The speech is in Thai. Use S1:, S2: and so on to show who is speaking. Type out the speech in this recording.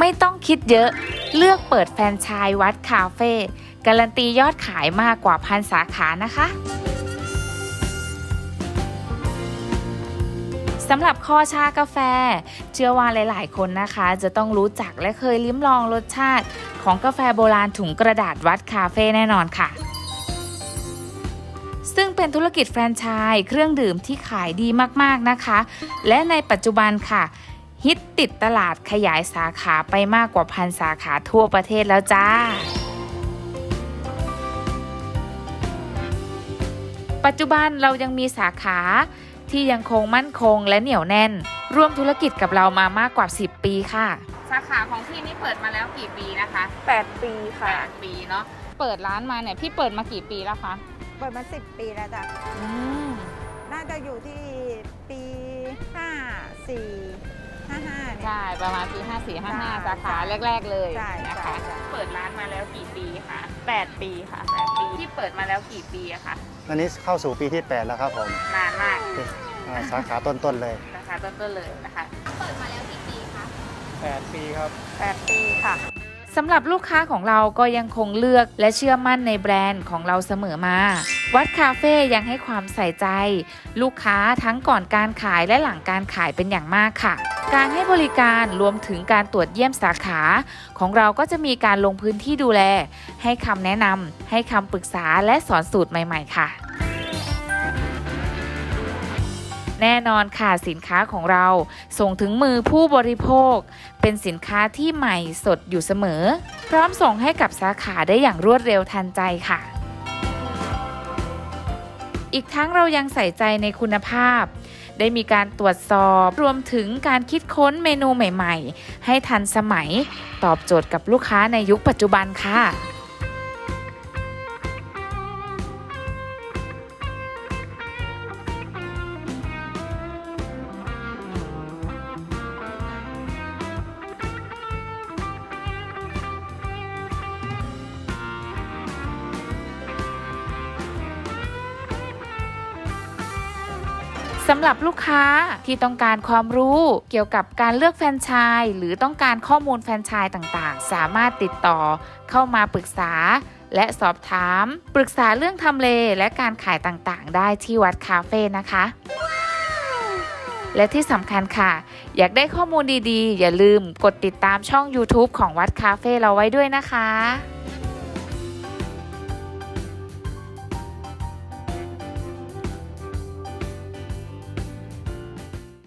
S1: ไม่ต้องคิดเยอะ เลือกเปิดแฟรนไชส์วัดคาเฟ่การันตียอดขายมากกว่าพันสาขานะคะสำหรับคอชากาแฟ เชื่อว่าหลาย ๆ คนนะคะ จะต้องรู้จักและเคยลิ้มลองรสชาติ ของกาแฟโบราณถุงกระดาษวัดคาเฟ่แน่นอนค่ะ ซึ่งเป็นธุรกิจแฟรนไชส์เครื่องดื่มที่ขายดีมาก ๆ นะคะ และในปัจจุบันค่ะ ฮิตติดตลาดขยายสาขาไปมากกว่าพันสาขาทั่วประเทศแล้วจ้า ปัจจุบันเรายังมีสาขาที่ยังคงมั่นคงและเหนียวแน่น ร่วมธุรกิจกับเรามามากกว่า 10 ปีค่ะ สาขาของพี่นี่เปิดมาแล้วกี่ปีนะคะ
S2: 8 ปีค่ะ
S1: 8ปีเนาะเปิดร้านมาเนี่ยพี่เปิดมากี่ปีแล้วคะ
S2: เปิดมา 10 ปีแล้วจ้ะ
S1: อืม
S2: น่าจะอยู่ที่ปี 5 4 5 5เนี่ย
S1: ใช่ ประมาณปี 54
S2: ใช่
S1: 55สาขาแรก ๆ เลย
S2: ใช่
S1: นะคะ
S2: ใช่ใช่
S1: เปิดร้านมาแล้วกี่ปีคะ
S2: 8ปีค่ะ
S1: 8ปีที่เปิดมาแล้วกี่ปีอะคะ
S3: อันนี้เข้าสู่ปีที่ 8 แล้วครับผม
S1: นานมาก
S3: อ่าสาขาต้นๆเลย
S1: สาขาต้นๆเลยนะคะ
S3: 8 ปีครับ
S2: 8ปีค่ะ
S1: สำหรับลูกค้าของเราก็ยังคงเลือกและเชื่อมั่นในแบรนด์ของเราเสมอมา วัดคาเฟ่ยังให้ความใส่ใจ ลูกค้าทั้งก่อนการขายและหลังการขายเป็นอย่างมากค่ะ การให้บริการรวมถึงการตรวจเยี่ยมสาขา ของเราก็จะมีการลงพื้นที่ดูแล ให้คำแนะนำให้คำปรึกษาและสอนสูตรใหม่ๆ ค่ะ แน่นอนค่ะสินค้าของเรา ส่งถึงมือผู้บริโภค เป็นสินค้าที่ใหม่สดอยู่เสมอ พร้อมส่งให้กับสาขาได้อย่างรวดเร็วทันใจค่ะ อีกทั้งเรายังใส่ใจในคุณภาพ ได้มีการตรวจสอบรวมถึงการคิดค้นเมนูใหม่ ๆ ให้ทันสมัย ตอบโจทย์กับลูกค้าในยุคปัจจุบันค่ะ สำหรับลูกค้าที่ต้องการความรู้เกี่ยวกับการเลือกแฟรนไชส์หรือต้องการข้อมูลแฟรนไชส์ต่างๆ สามารถติดต่อเข้ามาปรึกษาและสอบถาม ปรึกษาเรื่องทำเลและการขายต่างๆ ได้ที่วัดคาเฟ่นะคะ และที่สำคัญค่ะ อยากได้ข้อมูลดีๆ อย่าลืมกดติดตามช่อง YouTube ของวัดคาเฟ่เราไว้ด้วยนะคะ